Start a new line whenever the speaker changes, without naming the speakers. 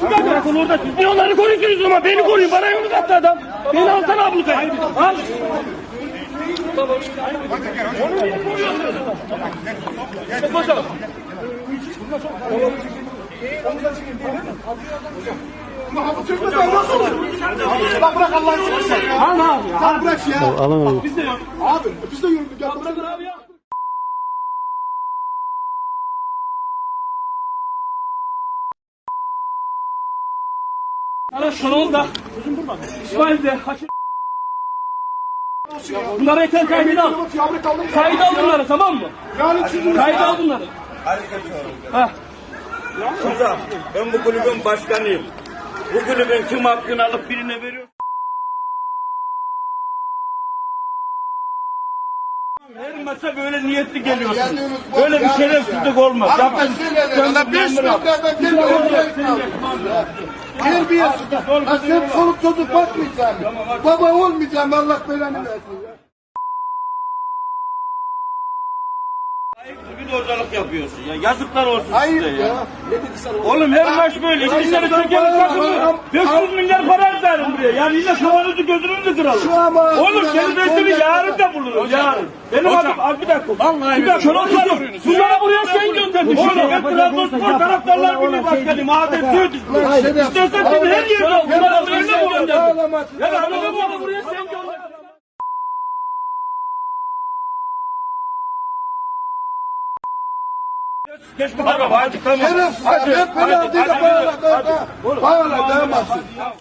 Karakol orada. Siz niye onları koruyorsunuz o zaman? Beni koruyun. Bana yumruk attı adam. Beni alsana ablukaya. Al. Koşalım.
Bak bırak Allah'ını seversen.
Al abi.
Tamam bırak ya.
Alamadım.
Biz de yok.
Abi biz de yürüdük ya.
Bırakın abi ya. Ara şunu da. İsmail de. Haşim. Bunları ekran kaydını al. Kaydı al bunları tamam mı? Kaydı al bunları. Ha.
Hocam ben bu kulübün başkanıyım. Bu kulübün tüm hakkını alıp birine veriyor. Her maça böyle niyetli geliyorsun. Böyle bir şerefsizlik olmaz.
Söyleyeyim. Lan beş metreden gelmiyor. Terbiyesiz. Ha sen çoluk çocuk bakmayacaksın. Baba olmayacaksın Allah belanı versin.
Bir de ortalık yapıyorsun ya. Yazıklar olsun
Hayır
size
ya.
Oğlum her maç böyle. İki sene Türkiye'nin takımı 500 milyar para harcarım buraya. Yani yine kafanızı gözünüzü kıralım. Oğlum senin resmini yarın bulurum. Yarın. Benim adım abi bir dakika. Vallahi bir dakika. Şunu Bunları buraya sen gönderdin. Oğlum ben Trabzonspor taraftarlar birliği başkanıyım. Adem Söğüt. İstersen seni her yerde al. Bunları buraya sen gönderdin. Ya anladın mı? Buraya sen gönderdin. Geç bu tarafa hadi tamam.
Şerefsiz.
Hadi,
penaltıyla bağla. Bağla. Bağla. Bağla.